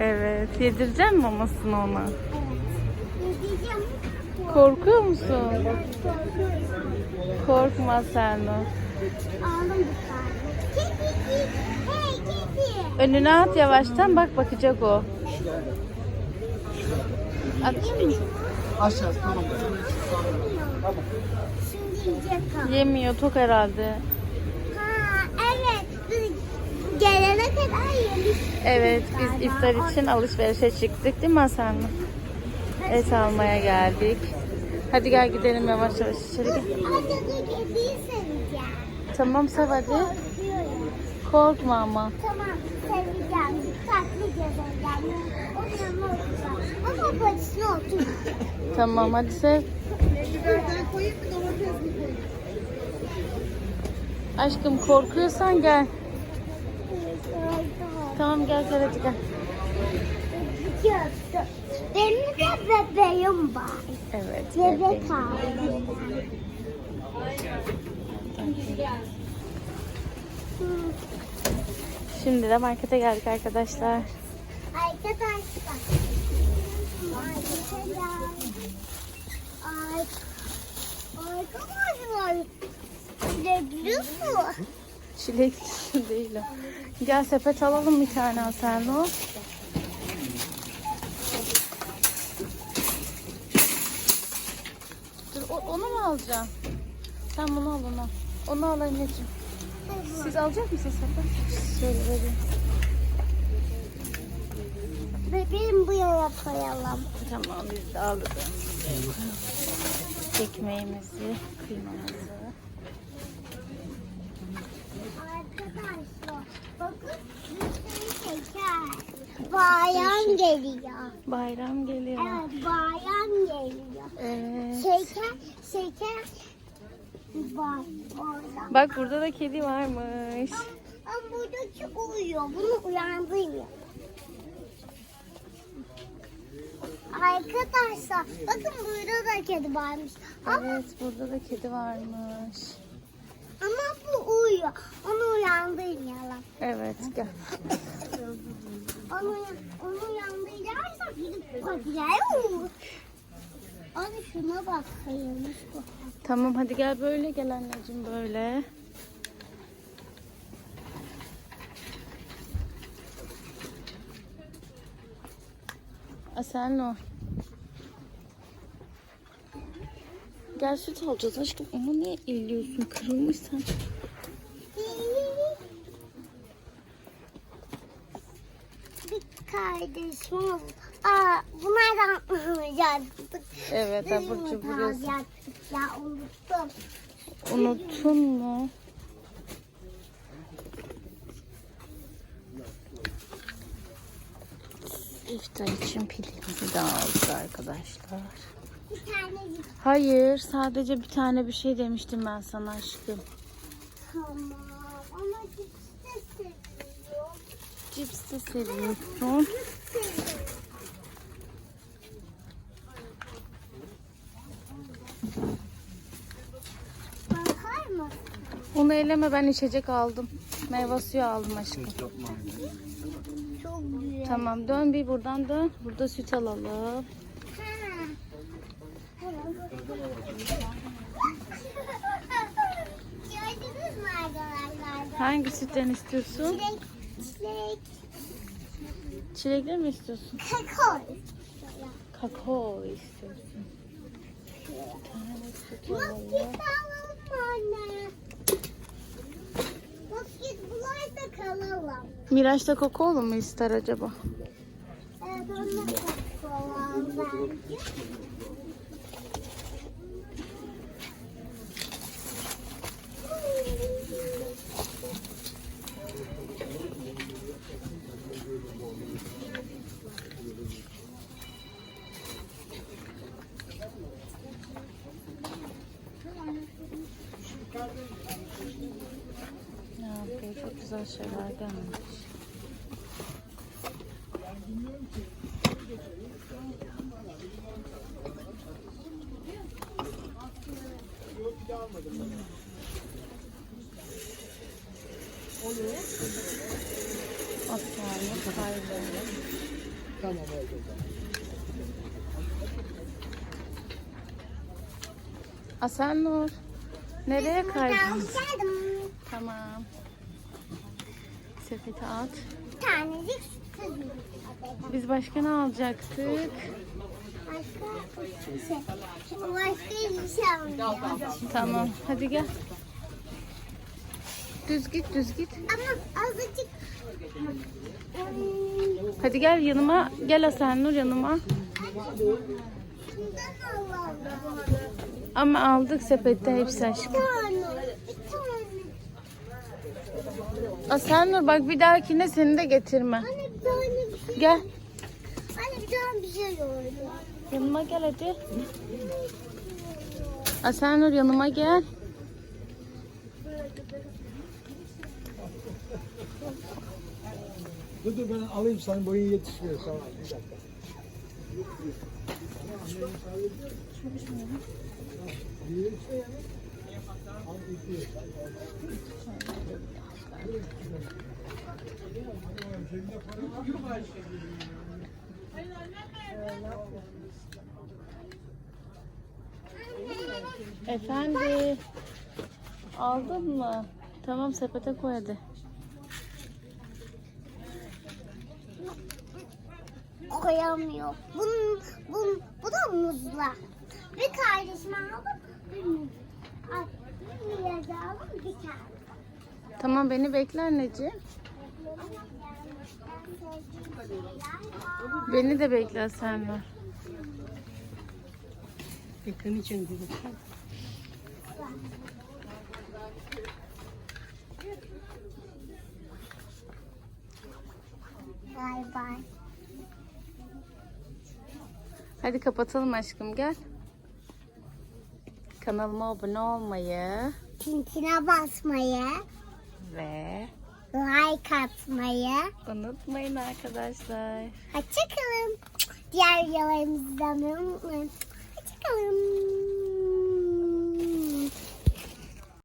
Evet. Yedireceğim mi mamasını ona? Evet. Yiyeceğim. Korkuyor musun? Korkma sen o. Önüne at yavaştan bak bakacak o. Atayım mı? Aşağı tamam. Şimdi yiyecek o. Yemiyor tok herhalde. Ha evet. Biz gelene kadar yemiş. Evet biz iftar için alışverişe çıktık değil mi Hasan? Et almaya geldik. Hadi gel gidelim yavaş yavaş içeri gel. Tamam sev hadi. Korkma ama. Tamam seveceğim. Dikkatlice seveceğim. Onun. Ama patisine otur. Tamam hadi sev. Aşkım korkuyorsan gel. Tamam gel hadi gel. Benim de bebeğim var. Evet. Bebek aldım. Şimdi de markete geldik arkadaşlar. Arkadaşlar. Arkadaşlar. Ay. Arkadaşlar. Çilek değil o. Gel sepet alalım bir tane Hasan o. Dur o- onu mu alacağım? Sen bunu al onu. Onu al anneciğim. Siz alacak mısınız sepet? Şöyle vereyim. Bebeğim bu yana koyalım. Tamam biz de aldık. Ekmeğimizi, kıymamızı. Arkadaşlar bakın bir sürü şeker. Bayan geliyor. Bayram geliyor. Evet bayan geliyor. Evet. Şeker şeker var orada. Bak burada da kedi varmış. Ama buradaki uyuyor. Bunu uyandırıyor. Arkadaşlar bakın burada da kedi varmış. Ama, Evet burada da kedi varmış. ama bu uyuyor. Onu uyandırmayalım. Evet gel. Onu, onu uyandırırsak gidip bakacağız. Abi şuna bak kayılmış bu. Tamam hadi gel böyle gel anneciğim böyle. Sen o. Gel süt alacağız aşkım. Ama niye elliyorsun? Kırılmış sen. Bir kardeşim oldu. Aa, bunlardan alacaktık. Evet abur cubur ya unuttum. Unuttun mu? İftar için pilimizi de aldık arkadaşlar. Bir tane Hayır sadece bir tane bir şey demiştim ben sana aşkım. tamam. Ama cips de seviyor. Cips de seviyorsun. Onu eleme ben içecek aldım. Meyve suyu aldım aşkım. Çok güzel. Tamam dön bir buradan dön. Burada süt alalım. Hangi sütten istiyorsun? Çilek, çilek, Çilekli mi istiyorsun? kakao. Kakao istiyorsun. Basket alalım anne? Basket bulaysa kalalım. Miraç da kakaolu mu ister acaba? Evet kakao alalım bence. Yapıyor? Çok güzel şeyler gelmiş. Aslanlı, kayboldu. Tamam oldu. Asenur. Nereye kaydın? Tamam. Sepeti at. Bir tanecik Biz başka ne alacaktık? Başka bir şey. Başka bir şey. Tamam. Hadi gel. Düz git, düz git. Ama azıcık Hadi gel yanıma. Gel Asenur yanıma. şundan alalım. Ama aldık sepette hepsi aşkım. Bir tane. Bir tane. Asenur bak bir dahakine seni de getirme. Anne bir tane bir şey. Gel. Anne bir tane bir şey gördüm. Yanıma gel hadi. Asenur yanıma gel. Dur dur ben alayım sana boyun yetişmiyor. Tamam bir dakika. Efendi. Aldın mı? Tamam sepete koy hadi. Koyamıyor. Bunun, bunun, bu da muzla. Bir kardeşim aldım. Bir muz. Bir muz bir tane. Tamam beni bekle anneciğim. Beni de bekle Asenur. Ekran için dedim. Bay bay. Hadi kapatalım aşkım gel. Kanalıma abone olmayı Tintine basmayı, ve like atmayı. unutmayın arkadaşlar. Hoşçakalın. Diğer videolarımızı izlemeyi unutmayın. Hoşçakalın.